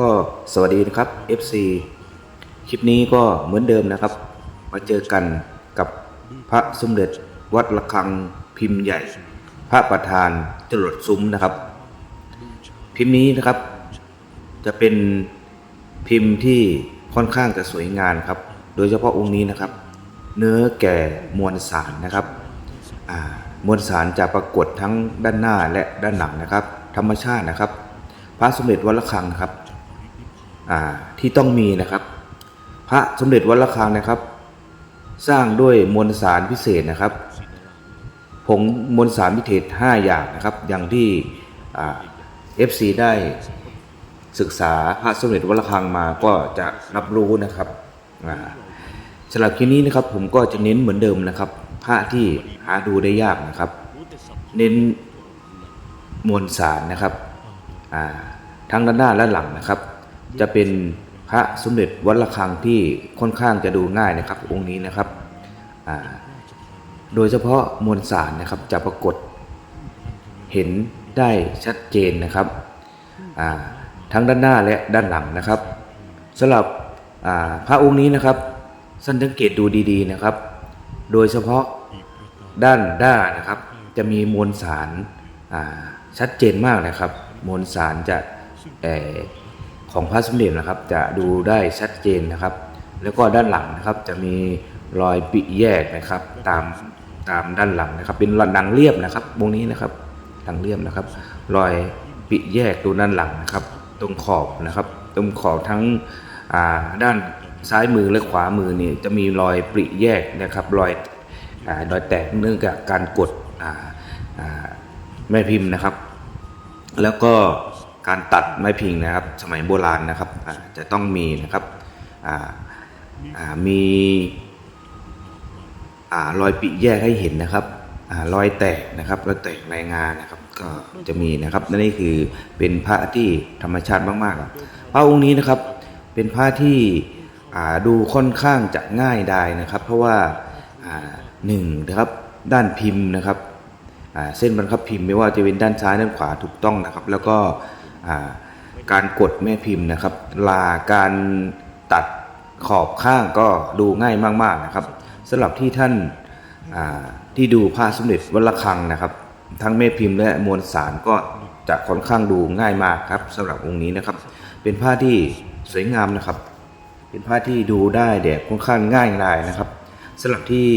ก็สวัสดีนะครับ FC คลิปนี้ก็เหมือนเดิมนะครับ มาเจอกันกับพระสมเด็จวัดระฆังพิมพ์ใหญ่ พระประธานจรดซุ้มนะครับ พิมพ์นี้นะครับ จะเป็นพิมพ์ที่ค่อนข้างจะสวยงามครับ โดยเฉพาะองค์นี้นะครับ เนื้อแก่มวลสารนะครับมวลสารจะปรากฏทั้งด้านหน้าและด้านหลังนะครับ ธรรมชาตินะครับ พระสมเด็จวัดระฆังนะครับ ที่ต้องมีนะครับ พระสมเด็จวัดระฆังนะครับ สร้างด้วยมวลสารพิเศษนะครับผงมวลสารพิเศษ5อย่างนะครับ อย่างที่เอ่า FC ได้ศึกษาพระสมเด็จวัดระฆังมาก็จะรับรู้นะครับสำหรับคลิปนี้นะครับผมก็จะเน้นเหมือนเดิมนะครับ พระที่หาดูได้ยากนะครับ เน้นมวลสารนะครับทั้งด้านหน้าและหลังนะครับ จะเป็นพระสมเด็จวัดระฆังที่ค่อนข้างจะดูง่ายนะครับ องค์นี้นะครับ โดยเฉพาะมวลสารนะครับจะปรากฏเห็นได้ชัดเจนนะครับทั้งด้านหน้าและด้านหลังนะครับสำหรับพระองค์นี้นะครับสันสังเกตดูดีๆนะครับ โดยเฉพาะด้านด้านะครับ จะมีมวลสารชัดเจนมากนะครับ มวลสารจะ ของพระสมเด็จนะครับ จะดูได้ชัดเจนนะครับ แล้วก็ด้านหลังนะครับจะมีรอยปิแยกนะครับ ตามตามด้านหลังนะครับ เป็นหนังเรียบนะครับวงนี้นะครับหนังเรียบนะครับ รอยปิแยกดูด้านหลังนะครับ ตรงขอบนะครับ ตรงขอบทั้งด้านซ้ายมือและขวามือนี่จะมีรอยปริแยกนะครับรอยรอยแตกเนื่องจากการกดแม่พิมพ์นะครับ แล้วก็ การตัดไม้พิงนะครับ สมัยโบราณนะครับจะต้องมีนะครับมีรอยปิแยกให้เห็นนะครับรอยแตกนะครับรอยแตกรายงานนะครับ ก็จะมีนะครับและนี่คือเป็นพระที่ธรรมชาติมากๆพระองค์นี้นะครับเป็นพระที่ดูค่อนข้างจะง่ายได้นะครับ เพราะว่าหนึ่งนะครับด้านพิมพ์นะครับเส้นบรรคับพิมพ์ไม่ว่าจะเป็นด้านซ้ายด้านขวาถูกต้องนะครับ แล้วก็ การกดแม่พิมพ์นะครับ ลาการตัดขอบข้างก็ดูง่ายมากๆนะครับสำหรับที่ท่านาที่ดูพระสมเด็จวัดระฆังนะครับ ทั้งแม่พิมพ์และมวลสารก็จะค่อนข้างดูง่ายมากครับสำหรับองค์นี้นะครับ เป็นผ้าที่สวยงามนะครับ เป็นผ้าที่ดูได้แดดค่อนข้างง่ายดายนะครับสำหรับที่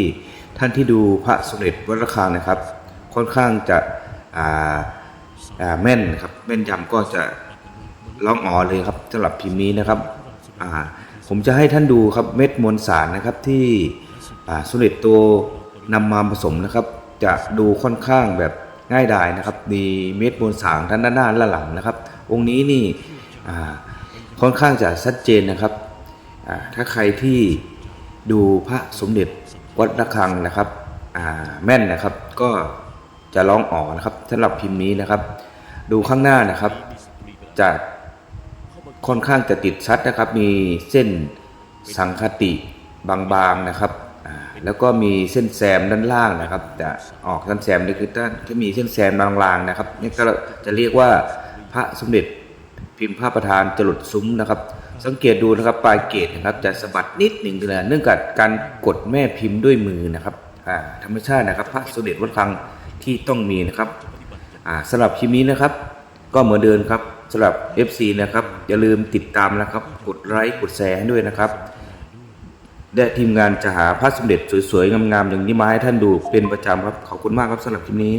ท่านที่ดูพระสมเด็จวัดระฆังนะครับ ค่อนข้างจะอ่า แม่นครับแม่นยำก็จะร้องอ๋อเลยครับสำหรับพิมพ์นี้นะครับอ่าผมจะให้ท่านดูครับเม็ดมวลสารนะครับที่อ่าสมเด็จตัวนำมาผสมนะครับ จะดูค่อนข้างแบบง่ายดายนะครับมีเม็ดมวลสารทั้งด้านหน้าและหลังนะครับ องค์นี้นี่อ่าค่อนข้างจะชัดเจนนะครับอ่าถ้าใครที่ดูพระสมเด็จวัดระฆังนะครับอ่าแม่นนะครับก็ จะร้องอ๋อนะครับสำหรับพิมพ์นี้นะครับ ดูข้างหน้านะครับ จะค่อนข้างจะติดชัดนะครับ มีเส้นสังคติบางๆนะครับแล้วก็มีเส้นแซมด้านล่างนะครับ จะออกเส้นแซมนี่คือด้านที่มีเส้นแซมลางๆนะครับนี่ก็จะเรียกว่าพระสมเด็จพิมพ์พระประธานจรดซุ้มนะครับ สังเกตดูนะครับปลายเกตนะครับ จะสะบัดนิดหนึ่งเลยเนื่องจากการกดแม่พิมพ์ด้วยมือนะครับธรรมชาตินะครับ พระสมเด็จวัดคลัง ที่ต้องมีนะครับอ่าสำหรับคลิปนี้นะครับ ก็เหมือนเดิมครับสำหรับ FC นะครับอย่าลืมติดตามนะครับ กดไลค์กดแชร์ให้ด้วยนะครับ และทีมงานจะหาพระสมเด็จสวยๆงามๆอย่างนี้มาให้ท่านดูเป็นประจำครับขอบคุณมากครับสำหรับคลิปนี้